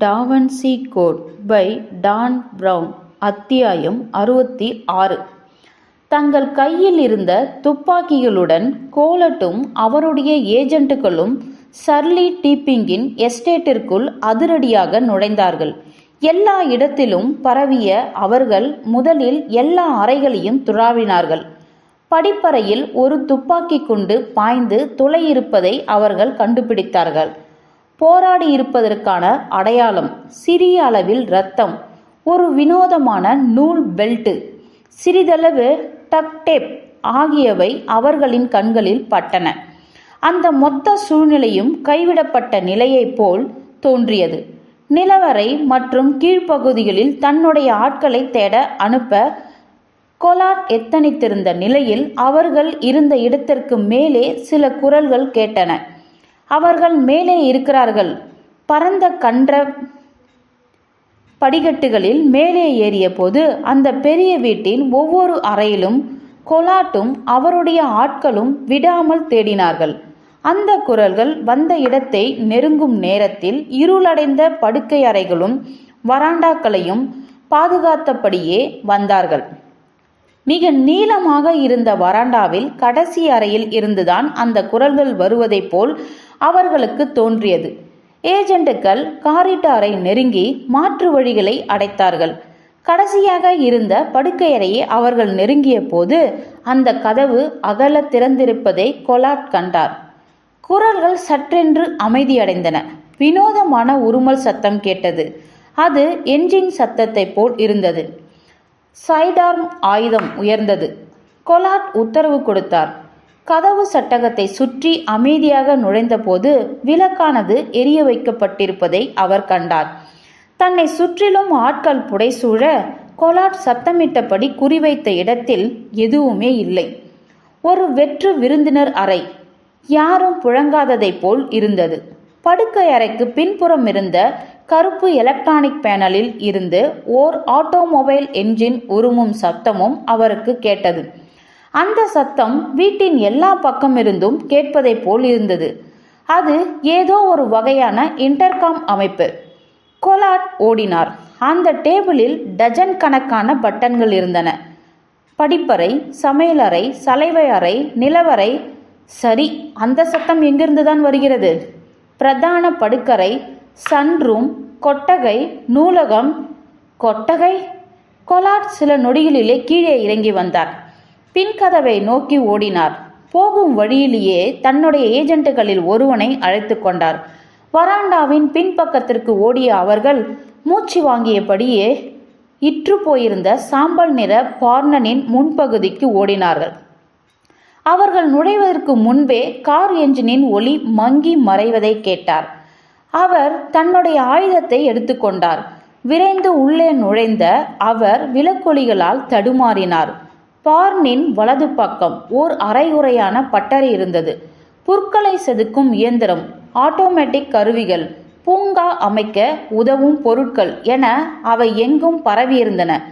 Da Vinci code by Dan Brown அத்தியாயம் அறுபத்தி ஆறு. தங்கள் கையில் இருந்த துப்பாக்கிகளுடன் கோலட்டும் அவருடைய ஏஜென்ட்டுகளும் சர்லி டீப்பிங்கின் எஸ்டேட்டிற்குள் அதிரடியாக நுழைந்தார்கள். எல்லா இடத்திலும் பரவிய அவர்கள் முதலில் எல்லா அறைகளையும் துழாவினார்கள் படிப்பறையில் ஒரு துப்பாக்கி குண்டு பாய்ந்து துளையிருப்பதை அவர்கள் கண்டுபிடித்தார்கள். போராடி இருப்பதற்கான அடையாளம் சிறிய அளவில் இரத்தம் ஒரு வினோதமான நூல் பெல்ட்டு சிறிதளவு டக் டேப் ஆகியவை அவர்களின் கண்களில் பட்டன. அந்த மொத்த சூழ்நிலையும் கைவிடப்பட்ட நிலையைப் போல் தோன்றியது. நிலவரை மற்றும் கீழ்ப்பகுதிகளில் தன்னுடைய ஆட்களை தேட அனுப்ப கொலாட் எத்தனித்திருந்த நிலையில் அவர்கள் இருந்த இடத்திற்கு மேலே சில குரல்கள் கேட்டன. அவர்கள் மேலே இருக்கிறார்கள். பரந்த கன்ற படிக்கட்டுகளில் மேலே ஏறிய போது அந்த பெரிய வீட்டின் ஒவ்வொரு அறையிலும் கொலாட்டும் அவருடைய ஆட்களும் விடாமல் தேடினார்கள். அந்த குரல்கள் வந்த இடத்தை நெருங்கும் நேரத்தில் இருளடைந்த படுக்கை அறைகளும் வராண்டாக்களையும் பாதுகாத்தபடியே வந்தார்கள். மிக நீளமாக இருந்த வராண்டாவில் கடைசி அறையில் இருந்துதான் அந்த குரல்கள் வருவதைப் போல் அவர்களுக்கு தோன்றியது. ஏஜெண்டுகள் காரிட்டாரை நெருங்கி மாற்று வழிகளை அடைத்தார்கள். கடைசியாக இருந்த படுக்கையறையை அவர்கள் நெருங்கிய போது அந்த கதவு அகல திறந்திருப்பதை கொலாட் கண்டார். குரல்கள் சற்றென்று அமைதியடைந்தன. வினோதமான உருமல் சத்தம் கேட்டது. அது என்ஜின் சத்தத்தை போல் இருந்தது. சைடார்ம் ஆயுதம் உயர்ந்தது. கொலாட் உத்தரவு கொடுத்தார். கதவு சட்டகத்தை சுற்றி அமைதியாக நுழைந்தபோது விளக்கானது எரிய வைக்கப்பட்டிருப்பதை அவர் கண்டார். தன்னை சுற்றிலும் ஆட்கள் புடைசூழ கொலாட் சத்தமிட்டபடி குறிவைத்த இடத்தில் எதுவுமே இல்லை. ஒரு வெற்று விருந்தினர் அறை. யாரும் புழங்காததைப் போல் இருந்தது. படுக்கை அறைக்கு பின்புறம் இருந்த கருப்பு எலக்ட்ரானிக் பேனலில் இருந்து ஓர் ஆட்டோமொபைல் என்ஜின் உருமும் சத்தமும் அவருக்கு கேட்டது. அந்த சத்தம் வீட்டின் எல்லா பக்கமிருந்தும் கேட்பதைப் போல் இருந்தது. அது ஏதோ ஒரு வகையான இன்டர்காம் அமைப்பு. கொலாட் ஓடினார். அந்த டேபிளில் டஜன் கணக்கான பட்டன்கள் இருந்தன. படிப்பறை சமையலறை சலைவை அறை நிலவறை. சரி அந்த சத்தம் எங்கிருந்து தான் வருகிறது? பிரதான படுக்கறை சன்ரூம் கொட்டகை நூலகம். கொட்டகை? கொலாட் சில நொடிகளிலே கீழே இறங்கி வந்தார். பின்கதவை நோக்கி ஓடினார். போகும் வழியிலேயே தன்னுடைய ஏஜென்ட்டுகளில் ஒருவனை அழைத்து கொண்டார். வராண்டாவின் பின்பக்கத்திற்கு ஓடிய அவர்கள் மூச்சு வாங்கியபடியே இற்று போயிருந்த சாம்பல் நிற பார்னனின் முன்பகுதிக்கு ஓடினார்கள். அவர்கள் நுழைவதற்கு முன்பே கார் என்ஜினின் ஒளி மங்கி மறைவதை கேட்டார். அவர் தன்னுடைய ஆயுதத்தை எடுத்துக்கொண்டார் விரைந்து உள்ளே நுழைந்த அவர் விலக்கொலிகளால் தடுமாறினார். பார்னின் வலது பக்கம் ஓர் அரைகுறையான பட்டறை இருந்தது. புற்களை செதுக்கும் இயந்திரம் ஆட்டோமேட்டிக் கருவிகள் பூங்கா அமைக்க உதவும் பொருட்கள் என அவை எங்கும் பரவியிருந்தன.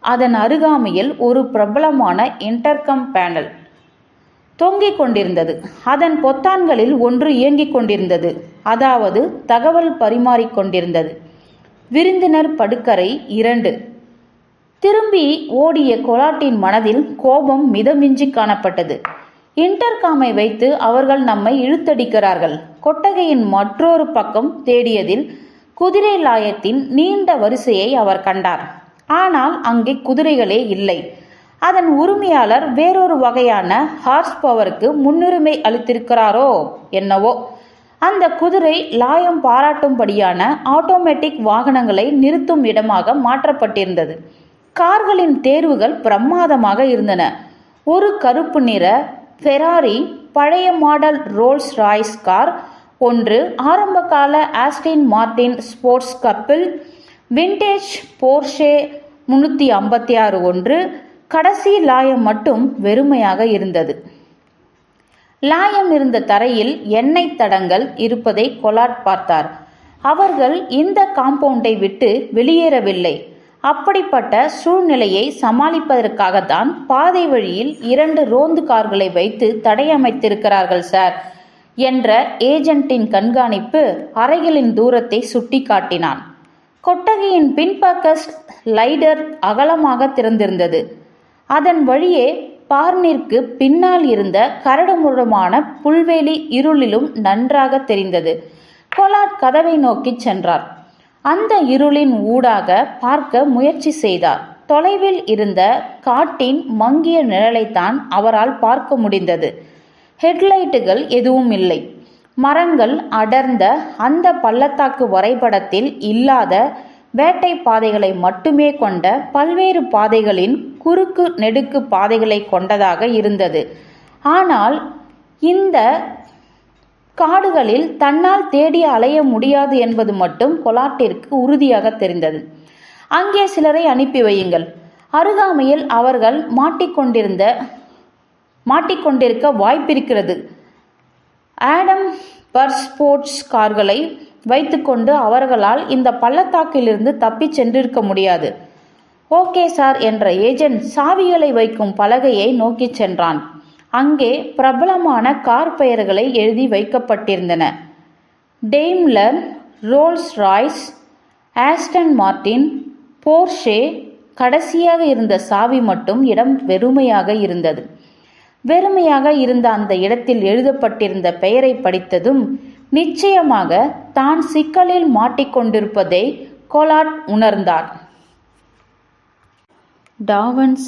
அதன் அருகாமையில் ஒரு பிரபலமான இன்டர்கம் பேனல் தொங்கிக் கொண்டிருந்தது. அதன் பொத்தான்களில் ஒன்று இயங்கிக் கொண்டிருந்தது. அதாவது தகவல் பரிமாறிக்கொண்டிருந்தது விருந்தினர் படுக்கறை இரண்டு. திரும்பி ஓடிய கொலாட்டின் மனதில் கோபம் மிதமிஞ்சி காணப்பட்டது. இன்டர்காமை வைத்து அவர்கள் நம்மை இழுத்தடிக்கிறார்கள். கொட்டகையின் மற்றொரு பக்கம் தேடியதில் குதிரை லாயத்தின் நீண்ட வரிசையை அவர் கண்டார். ஆனால் அங்கே குதிரைகளே இல்லை. அதன் உரிமையாளர் வேறொரு வகையான ஹார்ஸ் பவருக்கு முன்னுரிமை அளித்திருக்கிறாரோ என்னவோ. அந்த குதிரை லாயம் பாராட்டும்படியான ஆட்டோமேட்டிக் வாகனங்களை நிறுத்தும் இடமாக மாற்றப்பட்டிருந்தது. கார்களின் தேர்வுகள் பிரமாதமாக இருந்தன. ஒரு கருப்பு நிற ஃபெராரி பழைய மாடல் ரோல்ஸ் ராய்ஸ் கார் ஒன்று ஆரம்பகால ஆஸ்டின் மார்டின் ஸ்போர்ட்ஸ் கப்பில் விண்டேஜ் போர்ஷே முன்னூற்றி ஐம்பத்தி ஆறு ஒன்று கடைசி லாயம் மட்டும் வெறுமையாக இருந்தது. லாயம் இருந்த தரையில் எண்ணெய் தடங்கள் இருப்பதை கொலாட் பார்த்தார். அவர்கள் இந்த காம்பவுண்டை விட்டு வெளியேறவில்லை. அப்படிப்பட்ட சூழ்நிலையை சமாளிப்பதற்காகத்தான் பாதை வழியில் இரண்டு ரோந்து கார்களை வைத்து தடையமைத்திருக்கிறார்கள் சார் என்ற ஏஜென்ட்டின் கண்காணிப்பு அறைகளின் தூரத்தை சுட்டி காட்டினான் கொட்டகையின் பின்பக்கஸ் லைடர் அகலமாக திறந்திருந்தது. அதன் வழியே பார்னிற்கு பின்னால் இருந்த கரடுமுரடுமான புல்வெளி இருளிலும் நன்றாக தெரிந்தது. கொலாட் கதவை நோக்கிச் சென்றார். அந்த இருளின் ஊடாக பார்க்க முயற்சி செய்தார். தொலைவில் இருந்த காட்டின் மங்கிய நிழலைத்தான் அவரால் பார்க்க முடிந்தது. ஹெட்லைட்டுகள் எதுவும் இல்லை. மரங்கள் அடர்ந்த அந்த பள்ளத்தாக்கு வரைபடத்தில் இல்லாத வேட்டை பாதைகளை மட்டுமே கொண்ட பல்வேறு பாதைகளின் குறுக்கு நெடுக்கு பாதைகளை கொண்டதாக இருந்தது. ஆனால் இந்த காடுகளில் தன்னால் தேடி அலைய முடியாது என்பது மட்டும் கொலாட்டிற்கு உறுதியாக தெரிந்தது. அங்கே சிலரை அனுப்பி வையுங்கள். அருகாமையில் அவர்கள் மாட்டிக்கொண்டிருந்த மாட்டிக்கொண்டிருக்க வாய்ப்பிருக்கிறது. ஆடம் பர்ஸ்போர்ட்ஸ் கார்களை வைத்துக்கொண்டு அவர்களால் இந்த பள்ளத்தாக்கிலிருந்து தப்பிச் சென்றிருக்க முடியாது. ஓகே சார் என்ற ஏஜென்ட் சாவிகளை வைக்கும் பலகையை நோக்கிச் சென்றான். அங்கே பிரபலமான கார் பெயர்களை எழுதி வைக்கப்பட்டிருந்தன. Daimler Rolls Royce Aston Martin Porsche கடைசியாக இருந்த சாவி மட்டும் இடம் வெறுமையாக இருந்தது. வெறுமையாக இருந்த அந்த இடத்தில் எழுதப்பட்டிருந்த பெயரை படித்ததும் நிச்சயமாக தான் சிக்கலில் மாட்டிக்கொண்டிருப்பதை கோலாட் உணர்ந்தார். டாவன்ஸ்